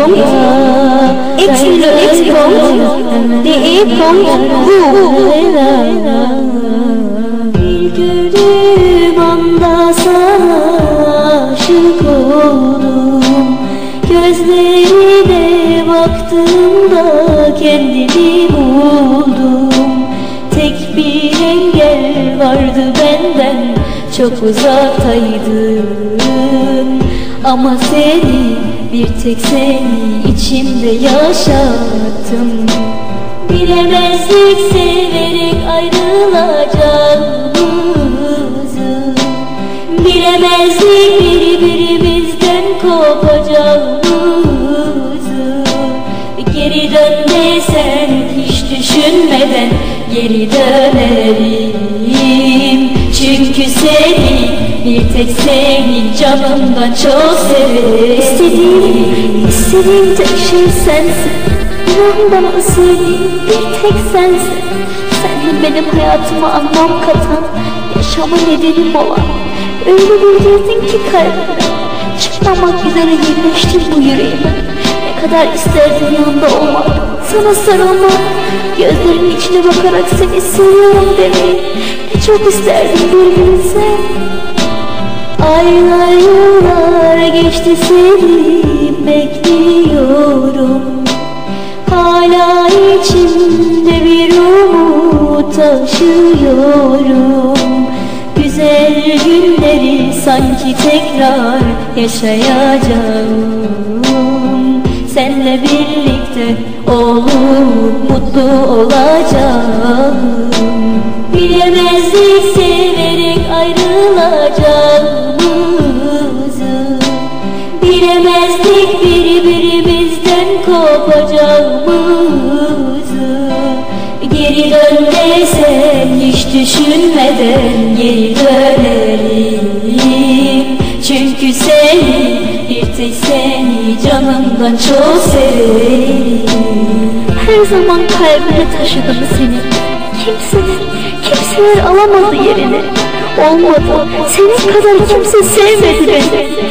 bốn x là x bốn thì y bốn vu Bir gülüm anda sana Gözlerine baktığımda kendimi buldum. Tek bir engel vardı benden çok uzaktaydın Ama seni bir tek seni içimde yaşattım. Bilemezdik severek ayrılacağımızı Bilemezdik birbirimizden kopacağımızı Desen hiç düşünmeden geri dönerim. Çünkü seni bir tek seni canımdan çok severim. İstediğim, istediğim tek şey sensin. İnan bana bir tek sensin. Sen benim hayatıma anlam katan Yaşama nedenim olan. Öyle bir girdin ki kalbime Çıkmamak üzere yerleştin bu yüreğime Ne kadar isterdim yanında olmak. Sana sarılmak Gözlerimin içine bakarak seni seviyorum demeyi Ne çok isterdim bir bilsen Aylar yıllar geçti seni bekliyorum. Hala içimde bir umut taşıyorum. Güzel günleri sanki tekrar yaşayacağım Senle birlikte olup mutlu olacağım. Bilemezdik severek ayrılacağımızı Bilemezdik birbirimizden kopacağımızı. Geri dön desen hiç düşünmeden geri dönerim Seni bir tek seni canımdan çok severim Her zaman kalbimde taşıdım seni. Kimseler, kimseler alamadı yerini. Olmadı, senin kadar kimse sevmedi beni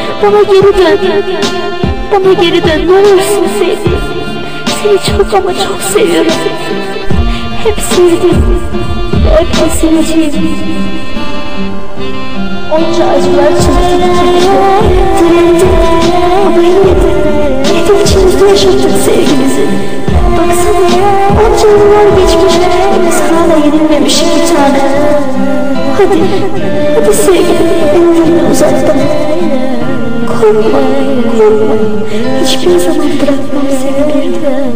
Bana geri dön. Bana geri dön. Ne olursun sevdiğim Seni çok ama çok seviyorum. Hep sevdim. Hep de seveceğim Onca acılar çektik Direndik ama Yine de içimizde yaşattık sevgimizi Baksana onca yıllar geçmiş biz hala yenilmemişik bir tane Hadi, hadi sevgilim ellerini korkma Hiçbir zaman bırakmam seni bir daha